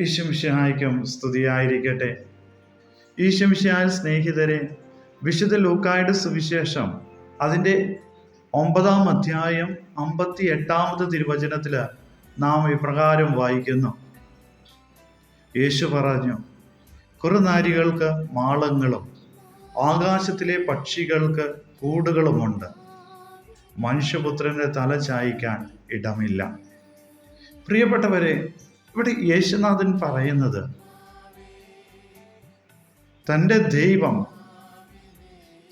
ഈശംഷായിക്കും സ്തുതിയായിരിക്കട്ടെ. ഈശംഷായ സ്നേഹിതരെ വിശുദ്ധ ലൂക്കായുടെ സുവിശേഷം അതിന്റെ ഒമ്പതാം അധ്യായം അമ്പത്തി എട്ടാമത് തിരുവചനത്തിൽ നാം ഇപ്രകാരം വായിക്കുന്നു. യേശു പറഞ്ഞു കുറുനാരികൾക്ക് മാളങ്ങളും ആകാശത്തിലെ പക്ഷികൾക്ക് കൂടുകളുമുണ്ട്. മനുഷ്യപുത്രന്റെ തല ചായ്ക്കാൻ ഇടമില്ല. പ്രിയപ്പെട്ടവരെ ഇവിടെ യേശുനാഥൻ പറയുന്നത് തന്റെ ദൈവം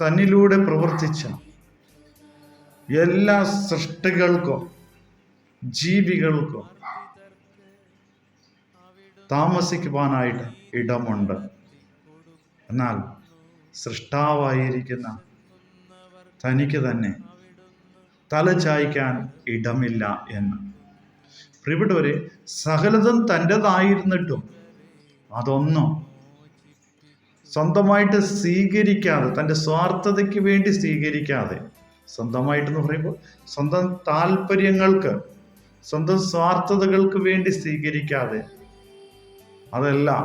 തന്നിലൂടെ പ്രവർത്തിച്ച എല്ലാ സൃഷ്ടികൾക്കും ജീവികൾക്കും താമസിക്കുവാനായിട്ട് ഇടമുണ്ട്. എന്നാൽ സൃഷ്ടാവായിരിക്കുന്ന തനിക്ക് തന്നെ തല ചായ്ക്കാൻ ഇടമില്ല എന്ന്. പ്രിയപ്പെട്ടവരെ സകലതും തന്റെതായിരുന്നിട്ടും അതൊന്നും സ്വന്തമായിട്ട് സ്വീകരിക്കാതെ തന്റെ സ്വാർത്ഥതയ്ക്ക് വേണ്ടി സ്വീകരിക്കാതെ സ്വന്തമായിട്ടെന്ന് പറയുമ്പോൾ സ്വന്തം താല്പര്യങ്ങൾക്ക് സ്വന്തം സ്വാർത്ഥതകൾക്ക് വേണ്ടി സ്വീകരിക്കാതെ അതെല്ലാം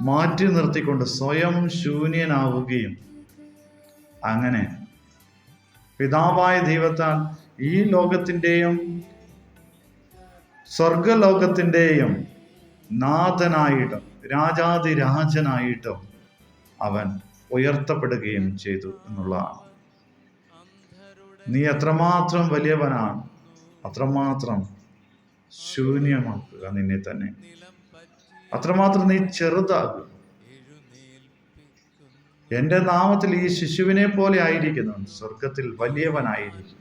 മാറ്റി നിർത്തിക്കൊണ്ട് സ്വയം ശൂന്യനാവുകയും അങ്ങനെ പിതാവായ ദൈവത്താൽ ഈ ലോകത്തിന്റെയും സ്വർഗലോകത്തിന്റെയും നാഥനായിട്ടും രാജാതിരാജനായിട്ടും അവൻ ഉയർത്തപ്പെടുകയും ചെയ്തു എന്നുള്ളതാണ്. നീ എത്രമാത്രം വലിയവനാണ് അത്രമാത്രം ശൂന്യമാക്കുക നിന്നെ തന്നെ. അത്രമാത്രം നീ ചെറുതാകുക എന്റെ നാമത്തിൽ ഈ ശിശുവിനെ പോലെ ആയിരിക്കുന്നു. സ്വർഗത്തിൽ വലിയവനായിരിക്കും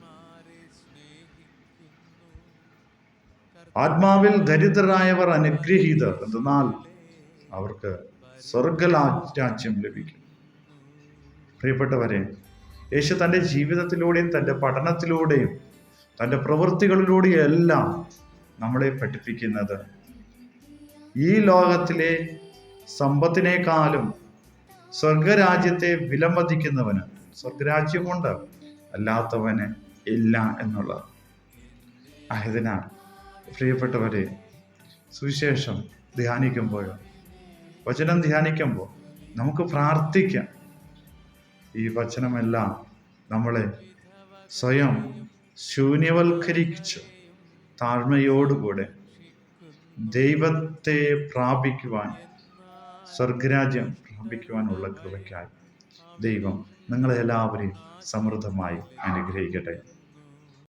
ആത്മാവിൽ ദരിദ്രരായവർ അനുഗ്രഹീതർ എന്തെന്നാൽ അവർക്ക് സ്വർഗരാജ്യം ലഭിക്കും. പ്രിയപ്പെട്ടവരെ യേശു തന്റെ ജീവിതത്തിലൂടെയും തന്റെ പഠനത്തിലൂടെയും തന്റെ പ്രവൃത്തികളിലൂടെയും എല്ലാം നമ്മളെ പഠിപ്പിക്കുന്നത് ഈ ലോകത്തിലെ സമ്പത്തിനേക്കാളും സ്വർഗരാജ്യത്തെ വിലമതിക്കുന്നവന് സ്വർഗരാജ്യമുണ്ട് അല്ലാത്തവന് ഇല്ല എന്നുള്ളത്. ആയതിനാൽ പ്രിയപ്പെട്ടവരെ സുവിശേഷം ധ്യാനിക്കുമ്പോഴോ വചനം ധ്യാനിക്കുമ്പോൾ നമുക്ക് പ്രാർത്ഥിക്കാം. ഈ വചനമെല്ലാം നമ്മളെ സ്വയം ശൂന്യവൽക്കരിച്ച് താഴ്മയോടുകൂടെ ദൈവത്തെ പ്രാപിക്കുവാൻ സ്വർഗരാജ്യം പ്രാപിക്കുവാനുള്ള കൃപയ്ക്കായി ദൈവം നിങ്ങളെല്ലാവരെയും സമൃദ്ധമായി അനുഗ്രഹിക്കട്ടെ.